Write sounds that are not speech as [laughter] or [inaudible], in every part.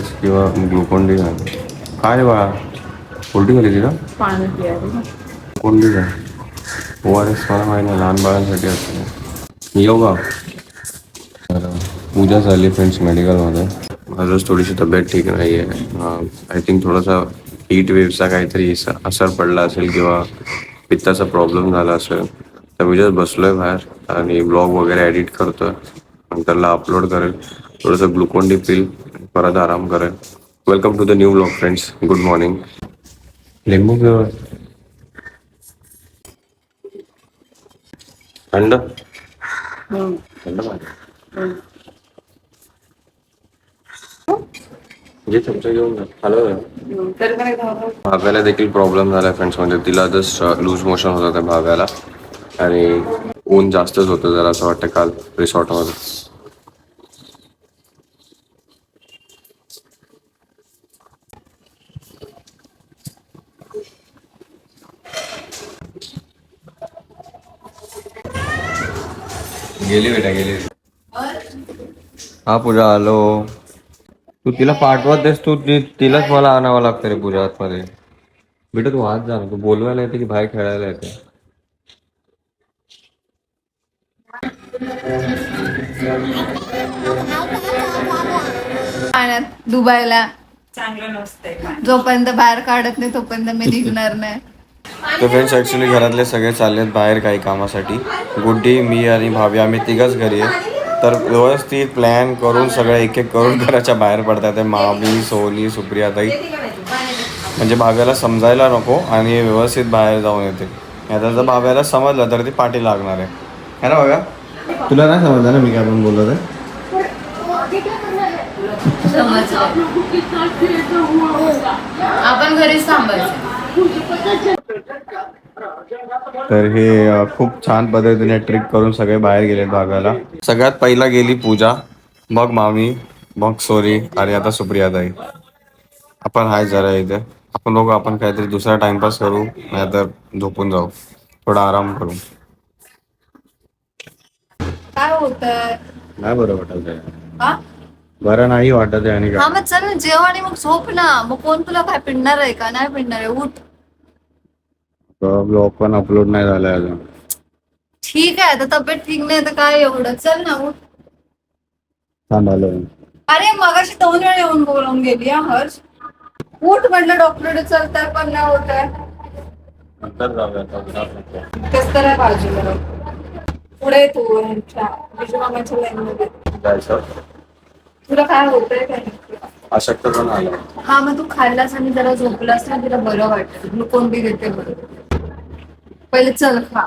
S किंवा Glucon D काय रे बाळा? उलटी झाली तिला? पाणी Glucon D O R S मला माहिती लहान बाळांसाठी असतं येऊ का? पूजा झाली फ्रेंड्स मेडिकलमध्ये. माझंच थोडीशी तब्येत ठीक नाही आहे आय थिंक थोडासा हीट वेव्हचा काहीतरी असर पडला असेल किंवा पित्ताचा प्रॉब्लेम झाला असेल तर मी जस्ट बसलोय बाहेर आणि ब्लॉग वगैरे एडिट करतोय. नंतरला अपलोड करेल. थोडंसं ग्लुकोन डी पिल. परत आराम करेल welcome to the new blog friends good morning लिंबू थंड थंड चमचा घेऊन भाव्याला देखील प्रॉब्लेम झाला फ्रेंड्स म्हणजे तिला जस्ट लूज मोशन होत होतं भाव्याला. आणि ऊन जास्तच होतं जरा असं वाटतं काल रिसॉर्टमध्ये गेली बेटा गेली. हा पूजा आलो तू तिला पाठवत देस तू तिलाच मला आणावं लागतं रे पूजा आतमध्ये. बेटा तू आत जा ना तू बोलवायला येते की बाहेर खेळायला येते? पाण्यात डुबायला चांगलं नसतंय जोपर्यंत बाहेर काढत नाही तोपर्यंत मी निघणार नाही. तर फ्रेंड्स ॲक्च्युली घरातले सगळे चालले आहेत बाहेर काही कामासाठी. गुड्डी मी आणि भावी आम्ही तिघंच घरी आहे. तर व्यवस्थित प्लॅन करून सगळं एक एक करून घराच्या बाहेर पडतात आहे. मामी सोनी सुप्रियाताई. म्हणजे भाव्याला समजायला नको आणि व्यवस्थित बाहेर जाऊन येते. आता जर भाव्याला समजलं तर ती पाठी लागणार आहे. है ना बघा? तुला नाही समजलं ना मी काय पण बोलत आहे? आपण घरीच थांबायचं. तर हे खूप छान पद्धतीने ट्रिक करून सगळे बाहेर गेले भागाला. सगळ्यात पहिला गेली पूजा. मग मामी मग सोरी आणि आता सुप्रियाताई. आपण हाय जरा इथे. आपण लोक आपण काहीतरी दुसरा टाइमपास करू नाहीतर झोपून जाऊ. थोडा आराम करू. काय होतंय? नाही बरं वाटत आहे? हा बरं नाही वाटत आहे आणि हा मग चल आणि मग झोप ना. मग कोण तुला काय पिडणार आहे का? नाही पिडणार आहे? उठ. ब्लॉग पण अपलोड नाही झालाय अजून. ठीक आहे आता तब्येत ठीक नाही तर काय एवढं? चल ना उठ थांबालो अरे मगाशी दोन वेळा येऊन बोलवून गेली हा हर्ष. उठ म्हटलं डॉक्टर चलताय पण नाही होत आहे. नंतर जाऊया कस तर आहे बाजूला. पुढे तू ह्यांच्या विजयमामाच्या लाईनमध्ये जायचं? तुला काय होतंय काय नक्की? अशक्त पण आलं हा मग तू खाल्लास आणि जरा झोपलास ना तुला बरं वाटतं. ग्लुकोन बी घेते बरं. पहिले चल खा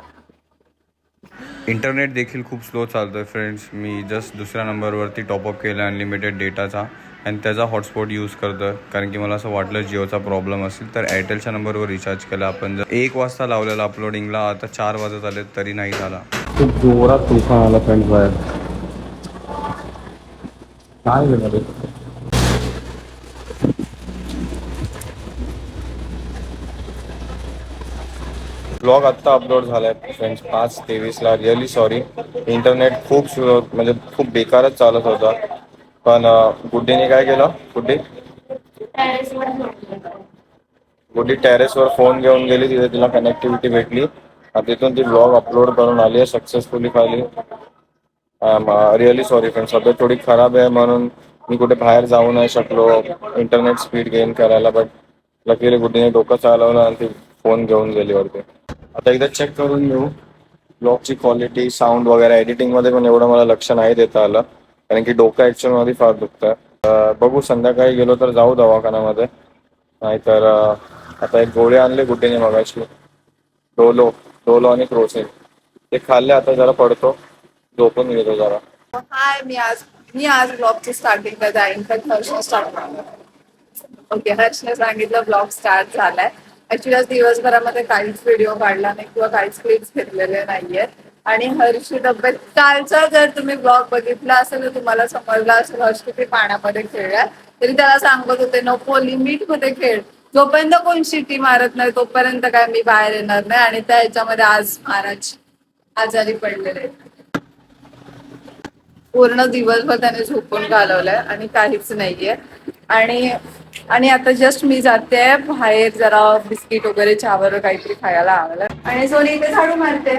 इंटरनेट देखील खूप स्लो चालतोय फ्रेंड्स मी जस्ट दुसऱ्या नंबरवरती टॉपअप केला अनलिमिटेड डेटाचा आणि त्याचा हॉटस्पॉट यूज करतोय. कारण की मला असं वाटलं जिओचा प्रॉब्लेम असेल तर एअरटेलच्या नंबरवर रिचार्ज केला आपण. जर एक वाजता लावलेला अपलोडिंगला आता चार वाजत आले तरी नाही झाला. खूप जोरात तुफान आला फ्रेंड्स बाहेर. काय ब्लॉग आत्ता अपलोड झालाय फ्रेंड्स पाच तेवीसला रिअली सॉरी इंटरनेट खूप स्लो म्हणजे खूप बेकारच चालत होता. पण गुड्डीने काय केलं? गुड्डी? गुड्डी टेरेसवर फोन घेऊन गेली तिथे तिला कनेक्टिव्हिटी भेटली. आणि तिथून ती ब्लॉग अपलोड करून आली आहे सक्सेसफुली खाली रिअली सॉरी फ्रेंड्स सध्या थोडी खराब आहे म्हणून मी कुठे बाहेर जाऊ नाही शकलो. इंटरनेट स्पीड गेन करायला बट लकीली गुड्डीने डोकं चालवलं आणि ती फोन घेऊन गेली वरती. आता एकदा चेक करून घेऊ. ब्लॉगची क्वालिटी साऊंड वगैरे एडिटिंगमध्ये पण एवढं मला लक्ष नाही देता आलं. कारण की डोकं ॲक्च्युअलमध्ये फार दुखतं बघू संध्याकाळी गेलो तर जाऊ दवाखान्यामध्ये. नाहीतर आता एक गोळे आणले गुड्डीने मगाशी. डोलो डोलो आणि क्रोसिन. ते खाल्ले आता जरा पडतो. झोपून घेतो जरा. हाय मी आज मी आज ब्लॉगची स्टार्टिंगला जाईन तर हर्षने स्टार्ट ओके हर्षने सांगितलं ब्लॉग स्टार्ट झालाय. ऍक्च्युली आज दिवसभरामध्ये काहीच व्हिडिओ काढला नाही किंवा काहीच क्लिप्स घेतलेले नाहीये आणि हर्षी तब्येत कालचा जर तुम्ही ब्लॉग बघितला असेल तर तुम्हाला समजला असेल हर्ष किती पाण्यामध्ये खेळल्या. तरी त्याला सांगत होते नको लिमिटमध्ये खेळ. जोपर्यंत कोण शिटी मारत नाही तोपर्यंत काय मी बाहेर येणार नाही. आणि त्या ह्याच्यामध्ये आज महाराज आजारी पडलेले. आहेत. पूर्ण दिवसभर त्याने झोपून घालवलाय आणि काहीच नाहीये. आणि आणि आता जस्ट मी जाते बाहेर जरा बिस्किट वगैरे चहावर काहीतरी खायला आवडलं. आणि सोनी इथे झाडू मारते.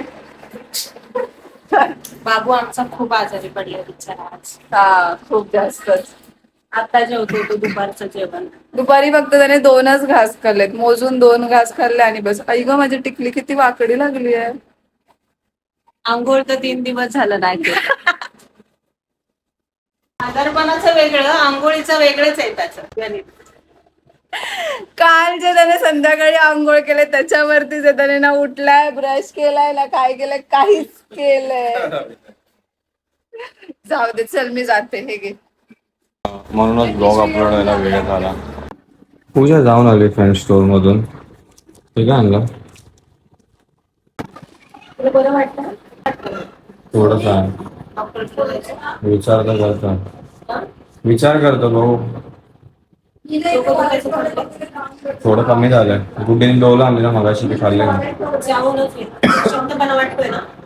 बाबू आमचा खूप आजारी पडले बिचारा आज. हा खूप जास्तच. आता जेवतो तो दुपारचं जेवण. दुपारी फक्त त्याने दोनच घास खाल्लेत. मोजून दोन घास खाल्ले आणि बस. आई ग माझी टिकली किती वाकडी लागली आहे. आंघोळ तर तीन दिवस झालं नाही केलं. [laughs] आजारपणाचं वेगळं आंघोळीचं वेगळंच आहे त्याचं. गणित. काल जे त्याने संध्याकाळी आंघोळ केले त्याच्यावरती जे त्याने ना उठलाय ब्रश केलाय ना काय केलंय काहीच केलंय. जाऊ दे चल मी जाते हे घे. म्हणूनच ब्लॉग अपलोड व्हायला वेळ झाला. पूजा जाऊन आली फ्रेंड स्टोर मधून. ठीक आहे आणलं बरं थोडस. आहे विचार तर करतो. विचार करतो भाऊ. थोडं कमी झालंय. गुड्डीने डोलं आणली ना मगाशी ते खाल्ले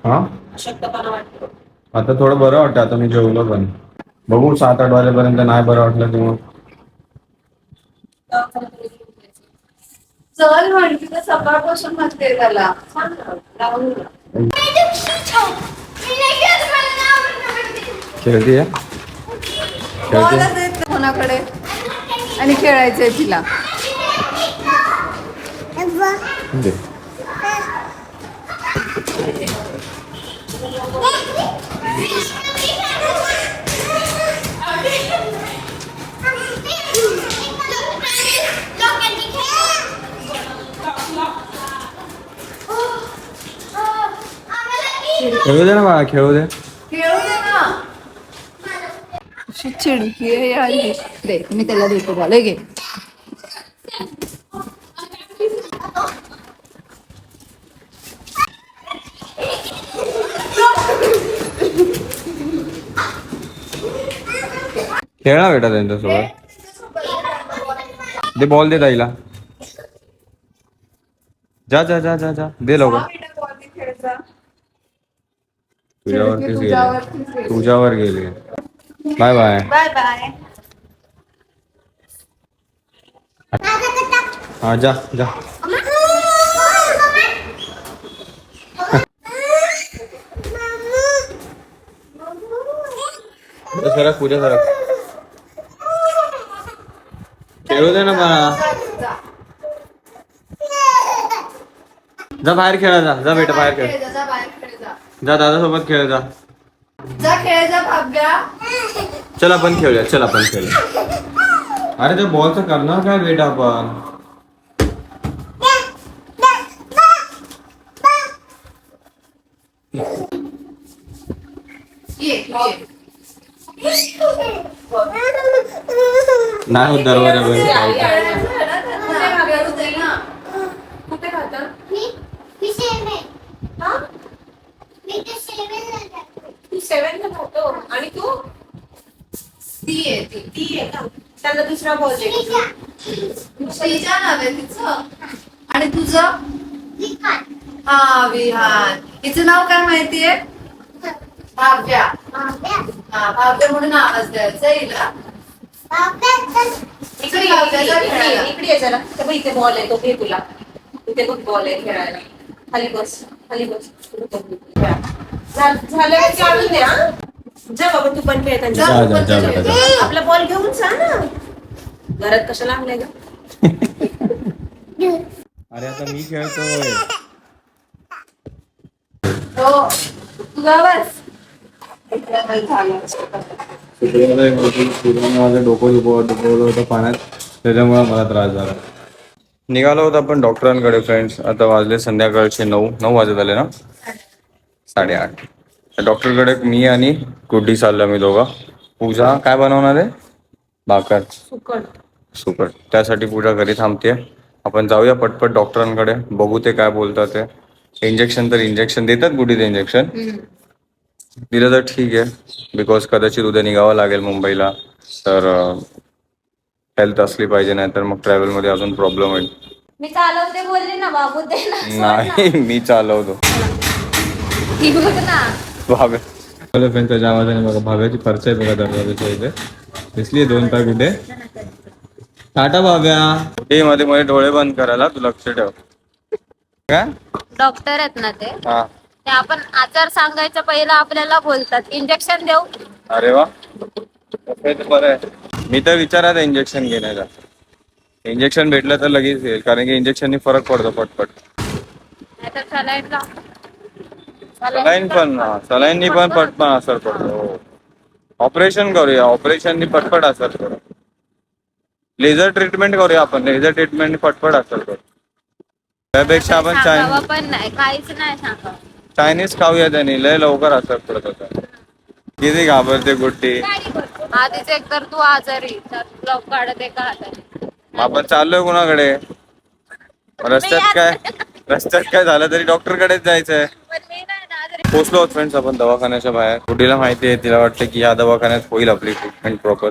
हा? आता थोडं बरं वाटतं आता मी जेवलो पण. बघू सात आठ वाजेपर्यंत नाही बरं वाटलं तर मग चल म्हणते तर सकाळपासून म्हणते त्याला. खेळतीये? नाही कोणाकडे. आणि खेळायचंय तिला दे. खेळू दे ना बाळा खेळू दे खेळू दे ना अशी चिडकी आहे यार. दे मी त्याला देतो बॉल घे. खेळ बेटा त्यांच्यासोबत. दे बॉल दे ताईला. जा जा जा जा जा. दे लवकर. तुझ्यावरतीच गेले. तुझ्यावर गेले. बाय बाय बाय बाय हा जा जा। सरक पूजा सरक। खेळू दे ना मला जा बाहेर खेळा जा जा बेटा बाहेर खेळ खेळ जा, जा बाहेर खेळ जा. जा दादासोबत खेळ जा। जा खेळ जा भाग्या। चल आपण खेळूया चल आपण खेळूया. अरे ते बॉलचं करणार काय बेटा आपण? ये ये. नाही होत दरवाजा बंद सेवन खातो? आणि तू? ती आहे ती. ती आहे का? त्यांना दुसरा बॉल दे. नाव आहे तिचं. आणि तुझं? हा विहान. हिचं नाव काय माहितीये? भाव्या. हा भाव्या म्हणून आवाज द्यायचा हिला. इकडे इकडे इकडे ये, इकडे जरा. ते बघ इथे बॉल आहे तो घे तुला. इथे बघ बॉल आहे खेळायला. खाली बस खाली बस. झालं की काढून जा बाबा तू पण खेळ जा, त्यांच्या जा, जा, जा, बेटा, जा. आपला बॉल घेऊन जा ना. घरात कशाला आणलाय ग? [laughs] अरे आता मी खेळतोय. हो सूर्याने माझं डोकं दुखव दुखवलं होतं पाण्यात. त्याच्यामुळे मला त्रास झाला. निघालो होतो आपण डॉक्टरांकडे फ्रेंड्स आता वाजले संध्याकाळचे नऊ नऊ वाजत आले ना? साडेआठ. डॉक्टरकडे मी आणि गुड्डी चाललो मी दोघं. पूजा काय बनवणार आहे? भाकर. सुकट. सुपर त्यासाठी पूजा घरी थांबते आपण जाऊया पटपट डॉक्टरांकडे. बघू ते काय बोलतात ते. इंजेक्शन तर इंजेक्शन देतात गुडीत इंजेक्शन. दिलं तर ठीक आहे. बिकॉज कदाचित उद्या निघावं लागेल मुंबईला. तर हेल्थ असली पाहिजे नाही तर मग travel मध्ये अजून प्रॉब्लेम होईल मी चालवते बोलले ना बाबू ना नाही मी चालवतो. ही बघ ना भाव्या त्याच्या आवाजाने बघा भाव्याची परचा आहे बघा दरवाजाच्या इथे दिसली दोन पाय कुठे टाटा बाब्या कुठे मध्ये मध्ये डोळे बंद करायला तू लक्ष ठेव. काय? डॉक्टर आहेत ना ते? हा. ते आपण आजार सांगायचं पहिलं आपल्याला बोलतात. इंजेक्शन देऊ? अरे वा. तसं तर बरं आहे. मी तर विचारात इंजेक्शन घेण्याचा. इंजेक्शन भेटलं तर लगेच येईल कारण की इंजेक्शननी फरक पडतो पटपट. नाहीतर सलाईन लाव. सलाईन पण सलाईननी पण पटपट असर पडतो ऑपरेशन करूया ऑपरेशननी पटपट असर पडतो. लेझर ट्रीटमेंट करूया आपण लेझर ट्रीटमेंट पटपट असर पडतो. त्यापेक्षा आपण सांगावं चायनीज पण नाही काहीच नाही सांगावं. चायनीज खाऊया त्याने लय लवकर असर पडत होता. किती घाबरते गुट्टी आधीच एक तर तू आजारी तर ब्लॉक काढत एका हाताने. आपण चाललोय कुणाकडे? रस्त्यात काय रस्त्यात काय झालं तरी डॉक्टर कडेच जायचंय. पोचलो आहोत फ्रेंड्स आपण दवाखान्याच्या बाहेर. कुठेला माहिती आहे तिला वाटलं की या दवाखान्यात होईल आपली ट्रीटमेंट प्रॉपर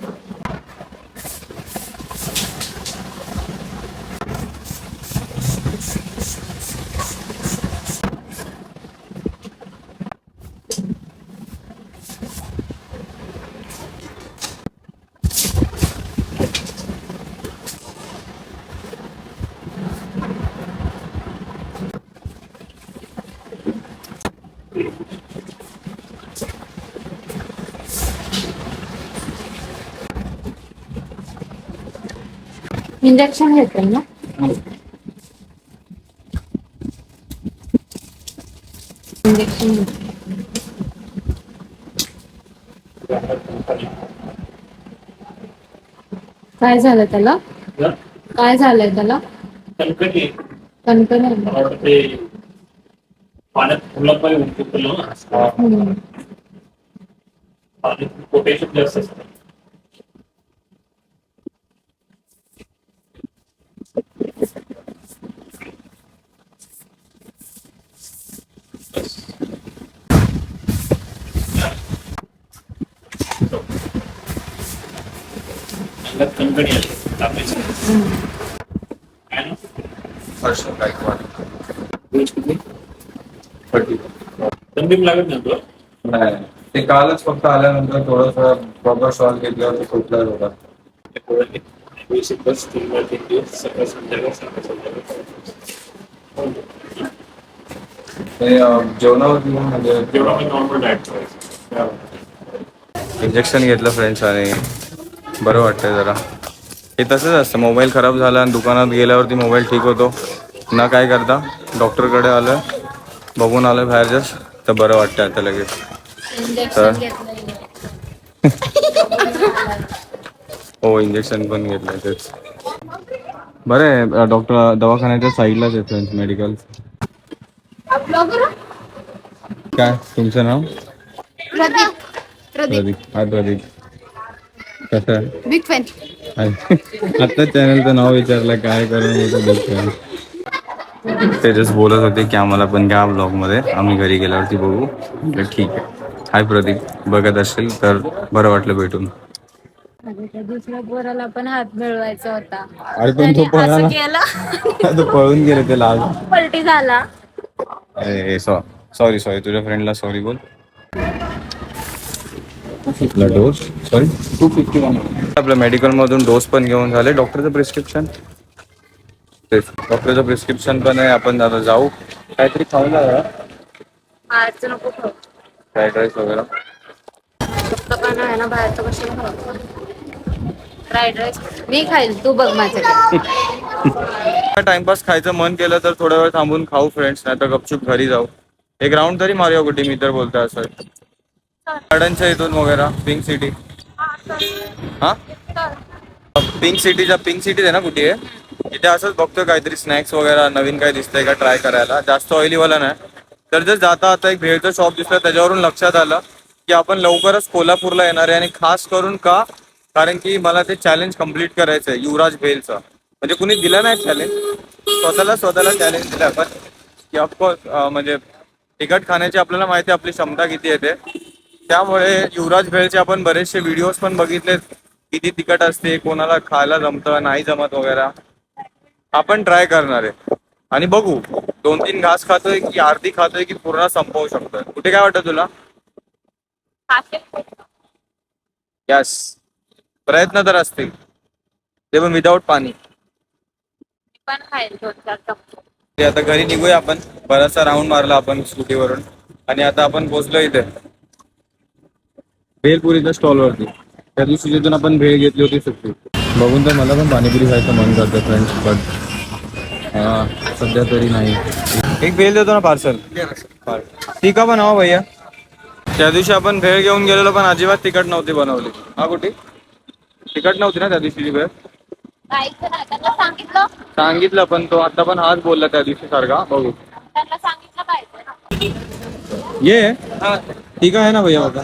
इंजेक्शन घेते ना? इंजेक्शन काय झालं त्याला? काय झालंय त्याला? कणकणी आहे. मला वाटतं ते पाण्यात फुलं पण उकळलं ना हम्म. पाण्यात पोटॅशियम जास्त असतं अंगात कणकणी आली तापायची. काय ना? हर्ष गायकवाड डोस किती? दमबिम लागत नाही तुला? नाही. ते कालच फक्त आल्यानंतर थोडस प्रॉपर शॉल घेतल्यावर सुटला होता. ते पोळ्याने बेसिक बस तीन वेळा तीन दिवस सकाळ संध्याकाळ सकाळ संध्याकाळ. ते अं, जेवणावरती पण म्हणजे नॉर्मल इंजेक्शन घेतलं फ्रेंड्स आणि बरं वाटतंय जरा. हे तसंच असतं. मोबाईल खराब झाला आणि दुकानात गेल्यावरती मोबाईल ठीक होतो. न काय करता? डॉक्टरकडे आलं. बघून आलं बाहेर जस्ट तर बरं वाटतं आता लगेच. घेतलं हो इंजेक्शन पण घेतलं तेच. बरं आहे डॉक्टर दवाखान्याच्या साईडलाच आहे फ्रेंड्स मेडिकल काय? तुमचं नाव? प्रदीप. हाय प्रदीप. कसं आहे? बिग फॅन आता चॅनलचं नाव विचारलं काय करून होतं बघतोय ते जस्ट बोलत होते की आम्हाला पण घ्या ब्लॉगमध्ये आम्ही घरी गेल्यावरती बघू. म्हटलं ठीक आहे. हाय प्रदीप. बघत असेल तर बरं वाटलं भेटून. त्या दुसऱ्या पोराला पण हात मिळवायचा होता. अरे पण तो त्याने असं पळाला केलं. [laughs] तो पळून गेले ते लाल पलटी झाला. अरे सॉरी सॉरी तुझ्या फ्रेंडला सॉरी बोल. Dose sorry two fifty one आपल्या मेडिकल मधून डोस पण घेऊन झाले. डॉक्टरचं प्रिस्क्रिप्शन डॉक्टरचं प्रिस्क्रिप्शन पण आहे आपण आता जाऊ. काहीतरी खाऊन नको खाऊ. फ्राईड राईस वगैरे. फक्त पण आहे ना बाहेरचं कशाला खाऊ? फ्राईड राईस मी खाईल तू बघ माझ्याकडे. [laughs] टाइमपास खायचं मन केलं तर थोडा वेळ थांबून खाऊ फ्रेंड्स नाही तर गपचूप घरी जाऊ. एक राऊंड तरी मारूया कुठे मी तर बोलतोय असं. गार्डनच्या इथून वगैरे पिंक सिटी हा पिंक सिटीच्या पिंक सिटी आहे ना कुठे आहे इथे असंच बघतोय काहीतरी स्नॅक्स वगैरे नवीन काही दिसतंय का ट्राय करायला. जास्त ऑइलीवाला नाही. तर जर जाता आता एक भेळचं शॉप दिसलं त्याच्यावरून लक्षात आलं की आपण लवकरच कोल्हापूरला येणार आहे. आणि खास करून का? कारण की मला ते चॅलेंज कंप्लीट करायचं आहे युवराज भेलचं म्हणजे कुणी दिलं नाही चॅलेंज स्वतःला स्वतःला चॅलेंज दिलं. आपण की ऑफकोर्स म्हणजे तिखट खाण्याची आपल्याला माहिती आपली क्षमता किती येते त्यामुळे युवराज भेळचे आपण बरेचसे व्हिडिओज पण बघितलेत. किती तिखट असते कोणाला खायला जमतं नाही जमत वगैरे. आपण ट्राय करणार आहे. आणि बघू दोन तीन घास खातोय की अर्धी खातोय की पूर्ण संपवू शकतोय. कुठे काय वाटतं तुला? यस प्रयत्न तर असतील. ते पण विदाऊट पाणी. पण खाईल दोन चार चमचे ते आता घरी निघूया आपण. बराचसा राऊंड मारला आपण स्कूटीवरून. आणि आता आपण पोहोचलो इथे. भेलपुरीच्या स्टॉलवरती त्या दिवशी जिथून आपण भेळ घेतली होती सुट्टी. बघून तर मला पण पाणीपुरी खायचं मन करतं फ्रेंड्स बट हा, सध्या तरी नाही. एक भेल देतो ना पार्सल आहे बनवा भैया. त्या दिवशी आपण भेळ घेऊन गेलेलो, पण अजिबात तिखट नव्हती बनवली. हा, कुठे? तिखट नव्हती ना त्या दिवशीची भेळ? सांगितलं, पण तो आता पण हाच बोलला त्या दिवशी सारखा. बघू. ये. ठीक आहे ना भैया बघा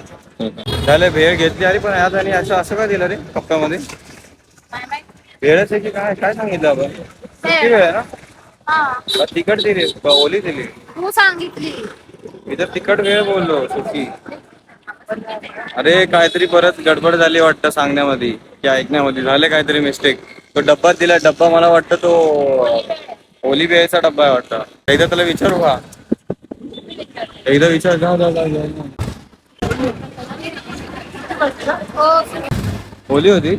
झालं भेळ घेतली, अरे, पण आज आणि असं असं का दिलं रे? काय भेळच आहे की काय काय सांगितलं आपण? भेळ आहे ना? हा. का तिखट दिली? का ओली दिली? तू सांगितली. मी तर तिखट वेळ बोललो सुट्टी. अरे काहीतरी परत गडबड झाली वाटतं सांगण्यामध्ये की ऐकण्यामध्ये. झाले काहीतरी मिस्टेक तो डब्बा दिला डब्बा मला वाटतं तो ओली भेळचा डब्बा आहे वाटतं. एकदा त्याला विचारू का? एकदा विचार. जा जा जा जा. ओली होती?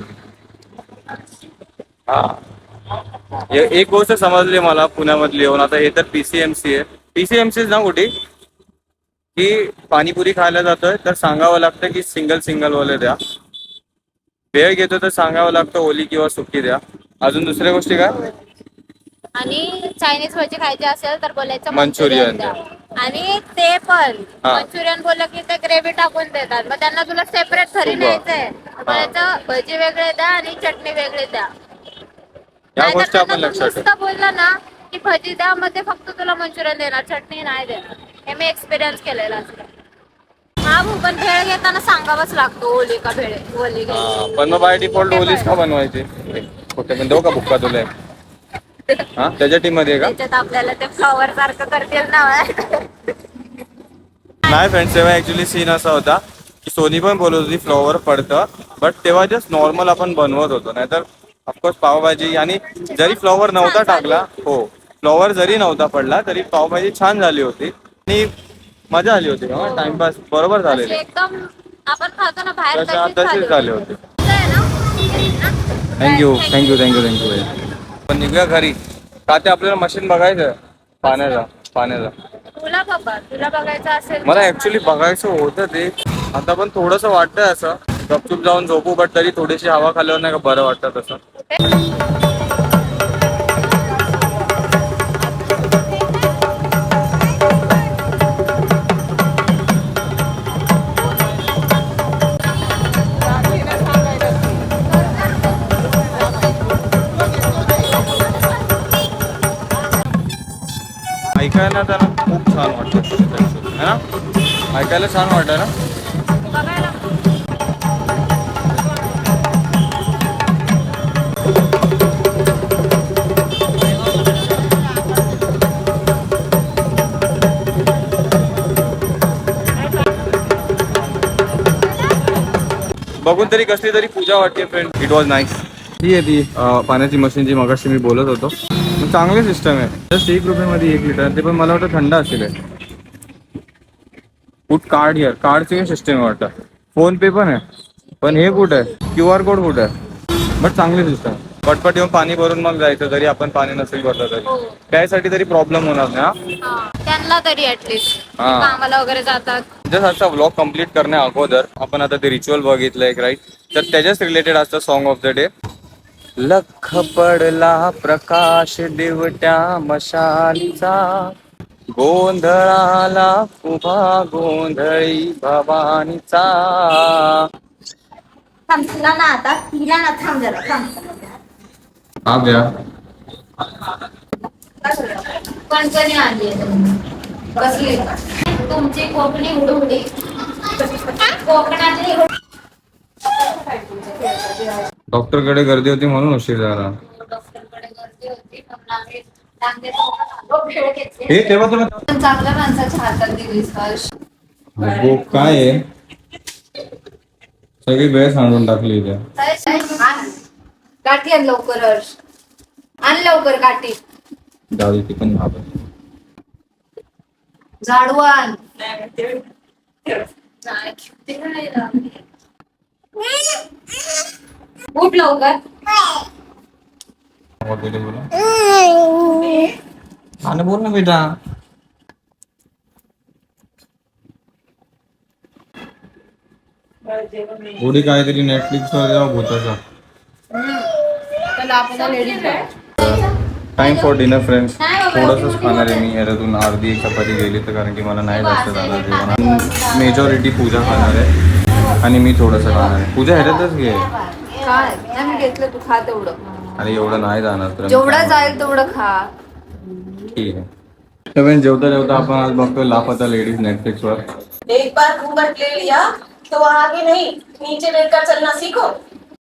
हा. एक गोष्ट समजली मला पुण्यामधली येऊन. आता हे तर पीसीएमसी आहे. पीसीएमसी ना कुठे? की पाणीपुरी खायला जातोय तर सांगावं लागतं की सिंगल सिंगल वाले द्या. वेळ घेतो तर सांगावं लागतं ओली किंवा सुकी द्या. अजून दुसऱ्या गोष्टी काय? आणि चायनीज भजी खायची असेल तर बोलायचं मंचुरियन द्या. आणि ते पण हा. मंचुरियन बोललं की ते ग्रेव्ही टाकून देतात. मग त्यांना तुला सेपरेट उभं. न्यायचंय. बोलायचं भजी वेगळे द्या आणि चटणी वेगळी द्या. या गोष्टी आपण लक्षात ठेवू बोललं ना की भजी द्या ते फक्त तुला मंचुरियन देणार चटणी नाही देणार. हे मी एक्सपिरियन्स केलेला असतं. हा भाऊ पण भेळ घेताना सांगावंच लागतो ओली का भेळ ओली घे हा, पण मग बाय डिफॉल्ट ओलीच का बनवायची? कुठे पण देऊ का बुक्का तुला? एक? हा त्याच्या टीममध्ये आहे का? त्याच्यात आपल्याला ते फ्लॉवर सारखं करतील ना नाही फ्रेंड्स तेव्हा ऍक्च्युली सीन असा होता की सोनी पण बोलत होती फ्लॉवर पडतं. बट तेव्हा जस्ट नॉर्मल आपण बनवत होतो. नाहीतर ऑफकोर्स पावभाजी आणि जरी फ्लॉवर नव्हता टाकला हो फ्लॉवर जरी नव्हता पडला तरी पावभाजी छान झाली होती. आणि मजा आली होती टाइमपास बरोबर अशी झालेली एकदम आपण खातो ना बाहेर तशा तशीच तशीच झाले होते? थँक्यू थँक्यू थँक्यू थँक्यू पण निघूया घरी. का ते आपल्याला मशीन बघायचं पाण्याचा पाण्याचा. तुला बाबा तुला बघायचं असेल मला ऍक्च्युली बघायचं होतं ते. आता पण थोडस वाटतंय असं. गपचूप जाऊन झोपू बट तरी थोडीशी हवा खाल्यावर नाही का बरं वाटतं तसं. ऐकायला त्याला खूप छान वाटतं है ना? ऐकायला छान वाटतं ना? बघून तरी कसली तरी पूजा वाटते फ्रेंड इट वॉज नाईस ही आहे ती पाण्याची मशीन जी मगाशी मी बोलत होतो. चांगली सिस्टम आहे. जस्ट एक रुपयामध्ये एक लिटर ते पण मला वाटतं थंड असेल कुठ कार्ड हिअर कार्डची सिस्टम वाटतं. फोन पे पण आहे. पण हे कुठं आहे? क्यू आर कोड कुठं आहे? बट चांगली सिस्टम पटपट येऊन पाणी भरून मग जायचं. जरी आपण पाणी नसेल भरलं तरी. हो. त्यासाठी तरी प्रॉब्लेम होणार नाही हा. त्यांना तरी ऍटलिस्ट हा. कामाला वगैरे जातात. जस्ट आजचा व्लॉग कंप्लीट करण्या अगोदर आपण आता ते रिच्युअल बघितलं एक राईट तर त्याच्याच रिलेटेड असतं सॉन्ग ऑफ द डे लख पडला प्रकाश दिवट्या मशालीचा. गोंधळाला उभा गोंधळी भवानीचा. थांब तिला ना आता तिला ना थांब जरा थांब. कणकणी आली कसली तुमची कोकणी उडवडी कोकणातली डॉक्टरकडे गर्दी होती म्हणून उशीर झाला. डॉक्टरकडे गर्दी होती म्हणून आम्ही डांगे चौकात भेळ घेतली. हे तेव्हा चांगल्या माणसाच्या हातात अगो, काय आहे? सगळी वेळ सांडून टाकली इथे. काठी आण. लवकर हर्ष. आण लवकर काठी जाऊ दे, ती पण भाबत झाडू आण नाही, किती नाही लागली. उठ लवकर बोला ना बेटा. थोडी काहीतरी नेटफ्लिक्स वर जेव्हा भूताचा. आपल्याला ladies time for dinner friends थोडंसंच खाणार आहे मी. याच्यातून अर्धी एक चपाती गेली तर कारण की मला नाही जास्त जाणार जेवण. मेजॉरिटी पूजा खाणार आहे. आणि मी थोडंसं खाणार आहे. पूजा ह्याच्यातच घे. काय नाही मी घेतलं तू खा तेवढं. आणि एवढं नाही जाणार तर जेवढं जाईल तेवढं खा. ठीक आहे. तर फ्रेंड्स, जेवता जेवता आपण आज बघतोय लापता लेडीज नेटफ्लिक्स वर. एक बार ले लिया तो आगे नहीं? नीचे लेकर चलना सीखो